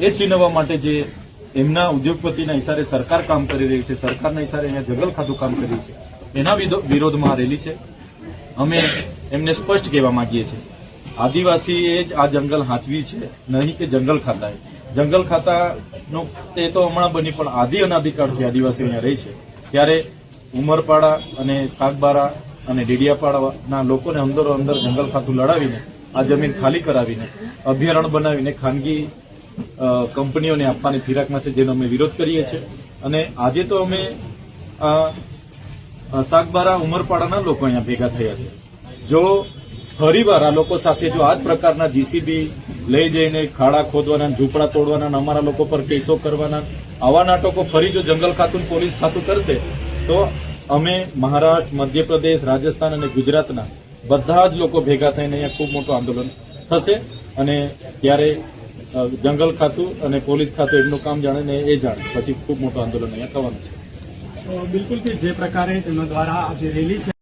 એ છીનવવા માટે જે એમના ઉદ્યોગપતિના હિસારે સરકાર કામ કરી રહી છે, સરકારના હિસારે અહીંયા જગલ ખાતું કામ કરી છે, એના વિરોધમાં રેલી છે. અમે એમને સ્પષ્ટ કહેવા માંગીએ છીએ. આદિવાસીએ જ આ જંગલ હાંચવી છે, નહીં કે જંગલ ખાતાએ જંગલ ખાતાનો તે તો હમણાં બની, પણ આદિ અનાદિકાળથી આદિવાસીઓ અહીંયા રહી છે. ત્યારે ઉમરપાડા અને સાગબારા અને ડેડિયાપાડાના લોકોને અંદરો અંદર જંગલ ખાતું લડાવીને, આ જમીન ખાલી કરાવીને, અભયારણ્ય બનાવીને ખાનગી કંપનીઓને આપવાની ફિરાકમાં છે જેનો અમે વિરોધ કરીએ છીએ. અને આજે તો અમે સાગબારા ઉમરપાડાના લોકો અહીંયા ભેગા થયા છે. જો ફરીવાર આ લોકો સાથે જો આ જ પ્રકારના જીસીબી લઈ જઈને ખાડા ખોદવાના, ઝૂંપડા તોડવાના અમારા લોકો પર કેસો કરવાના, આવા નાટકો ફરી જો જંગલ ખાતું, પોલીસ ખાતું કરશે, તો અમે મહારાષ્ટ્ર, મધ્યપ્રદેશ, રાજસ્થાન અને ગુજરાતના બધા જ લોકો ભેગા થઈને અહીંયા ખૂબ મોટું આંદોલન થશે. અને ત્યારે જંગલ ખાતું અને પોલીસ ખાતું એમનું કામ જાણે ને એ જાણે. પછી ખૂબ મોટું આંદોલન અહીંયા થવાનું છે. બિલકુલ જે પ્રકારે તેમના દ્વારા જે રેલી છે